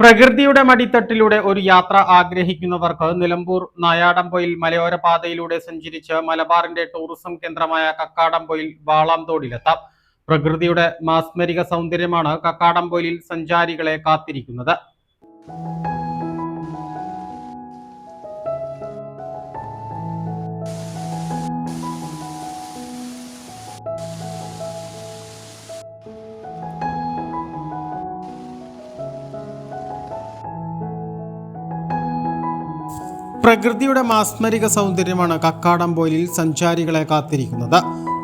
പ്രകൃതിയുടെ മടിത്തട്ടിലൂടെ ഒരു യാത്ര ആഗ്രഹിക്കുന്നവർക്ക് നിലമ്പൂർ നായാടംപൊയിൽ മലയോര പാതയിലൂടെ സഞ്ചരിച്ച് മലബാറിന്റെ ടൂറിസം കേന്ദ്രമായ കക്കാടംപൊയിൽ വാളാംതോടിലെത്താം പ്രകൃതിയുടെ മാസ്മരിക സൗന്ദര്യമാണ് കക്കാടംപൊയിലിൽ സഞ്ചാരികളെ കാത്തിരിക്കുന്നത്. പ്രകൃതിയുടെ മാസ്മരിക സൗന്ദര്യമാണ് കക്കാടംപോയിലിൽ സഞ്ചാരികളെ കാത്തിരിക്കുന്നത്.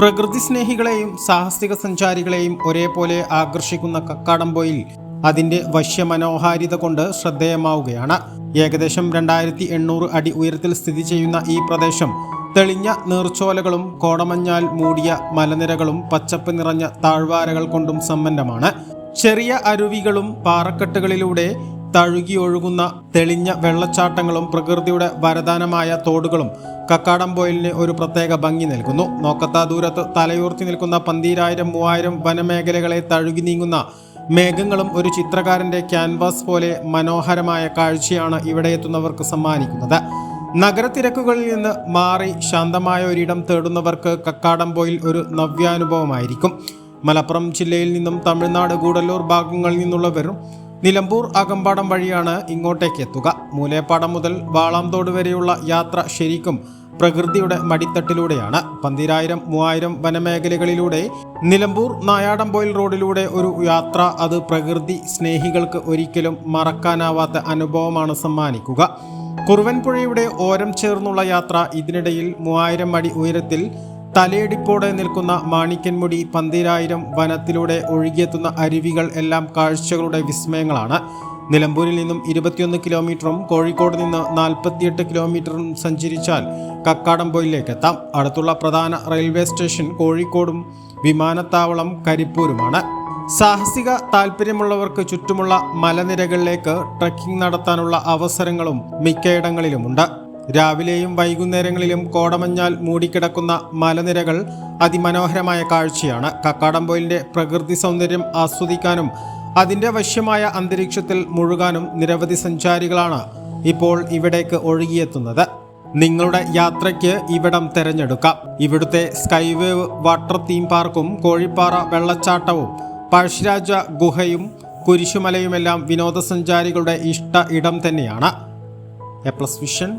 പ്രകൃതി സ്നേഹികളെയും സാഹസിക സഞ്ചാരികളെയും ഒരേപോലെ ആകർഷിക്കുന്ന കക്കാടംപോയിൽ അതിന്റെ വശ്യമനോഹാരിത കൊണ്ട് ശ്രദ്ധേയമാവുകയാണ്. ഏകദേശം രണ്ടായിരത്തി എണ്ണൂറ് അടി ഉയരത്തിൽ സ്ഥിതി ചെയ്യുന്ന ഈ പ്രദേശം തെളിഞ്ഞ നീർച്ചോലകളും കോടമഞ്ഞാൽ മൂടിയ മലനിരകളും പച്ചപ്പ് നിറഞ്ഞ താഴ്വാരകൾ കൊണ്ടും സമ്പന്നമാണ്. ചെറിയ അരുവികളും പാറക്കെട്ടുകളിലൂടെ തഴുകിയൊഴുകുന്ന തെളിഞ്ഞ വെള്ളച്ചാട്ടങ്ങളും പ്രകൃതിയുടെ വരദാനമായ തോടുകളും കക്കാടംപോയിലിന് ഒരു പ്രത്യേക ഭംഗി നൽകുന്നു. നോക്കത്താ ദൂരത്ത് തലയുർത്തി നിൽക്കുന്ന പന്തീരായിരം മൂവായിരം വനമേഖലകളെ തഴുകി നീങ്ങുന്ന മേഘങ്ങളും ഒരു ചിത്രകാരന്റെ ക്യാൻവാസ് പോലെ മനോഹരമായ കാഴ്ചയാണ് ഇവിടെ എത്തുന്നവർക്ക് സമ്മാനിക്കുന്നത്. നഗരത്തിരക്കുകളിൽ നിന്ന് മാറി ശാന്തമായ ഒരിടം തേടുന്നവർക്ക് കക്കാടംപോയിൽ ഒരു നവ്യാനുഭവമായിരിക്കും. മലപ്പുറം ജില്ലയിൽ നിന്നും തമിഴ്നാട് ഗൂഡല്ലൂർ ഭാഗങ്ങളിൽ നിന്നുള്ളവർ നിലമ്പൂർ അകമ്പാടം വഴിയാണ് ഇങ്ങോട്ടേക്ക് എത്തുക മൂലേപ്പാടം മുതൽ വാളാംതോട് വരെയുള്ള യാത്ര ശരിക്കും പ്രകൃതിയുടെ മടിത്തട്ടിലൂടെയാണ്. പന്തിരായിരം മൂവായിരം വനമേഖലകളിലൂടെ നിലമ്പൂർ നായാടം നായാടംപോയിൽ റോഡിലൂടെ ഒരു യാത്ര അത് പ്രകൃതി സ്നേഹികൾക്ക് ഒരിക്കലും മറക്കാനാവാത്ത അനുഭവമാണ് സമ്മാനിക്കുക. കുറുവൻപുഴയുടെ ഓരം ചേർന്നുള്ള യാത്ര ഇതിനിടയിൽ മൂവായിരം അടി ഉയരത്തിൽ തലയെടിപ്പോടെ നിൽക്കുന്ന മാണിക്കൻമുടി പന്തിരായിരം വനത്തിലൂടെ ഒഴുകിയെത്തുന്ന അരുവികൾ എല്ലാം കാഴ്ചകളുടെ വിസ്മയങ്ങളാണ്. നിലമ്പൂരിൽ നിന്നും ഇരുപത്തിയൊന്ന് കിലോമീറ്ററും കോഴിക്കോട് നിന്ന് നാൽപ്പത്തിയെട്ട് കിലോമീറ്ററും സഞ്ചരിച്ചാൽ കക്കാടംപൊയിലേക്ക് എത്താം. അടുത്തുള്ള പ്രധാന റെയിൽവേ സ്റ്റേഷൻ കോഴിക്കോടും വിമാനത്താവളം കരിപ്പൂരുമാണ്. സാഹസിക താല്പര്യമുള്ളവർക്ക് ചുറ്റുമുള്ള മലനിരകളിലേക്ക് ട്രക്കിംഗ് നടത്താനുള്ള അവസരങ്ങളും മിക്കയിടങ്ങളിലുമുണ്ട്. രാവിലെയും വൈകുന്നേരങ്ങളിലും കോടമഞ്ഞാൽ മൂടിക്കിടക്കുന്ന മലനിരകൾ അതിമനോഹരമായ കാഴ്ചയാണ്. കക്കാടംപോയിലിന്റെ പ്രകൃതി സൗന്ദര്യം ആസ്വദിക്കാനും അതിന്റെ വശ്യമായ അന്തരീക്ഷത്തിൽ മുഴുകാനും നിരവധി സഞ്ചാരികളാണ് ഇപ്പോൾ ഇവിടേക്ക് ഒഴുകിയെത്തുന്നത്. നിങ്ങളുടെ യാത്രയ്ക്ക് ഇവിടം തിരഞ്ഞെടുക്കാം. ഇവിടുത്തെ സ്കൈവേവ് വാട്ടർ തീം പാർക്കും കോഴിപ്പാറ വെള്ളച്ചാട്ടവും പഴശ്ശിരാജ ഗുഹയും കുരിശുമലയുമെല്ലാം വിനോദസഞ്ചാരികളുടെ ഇഷ്ട ഇടം തന്നെയാണ്. A plus vision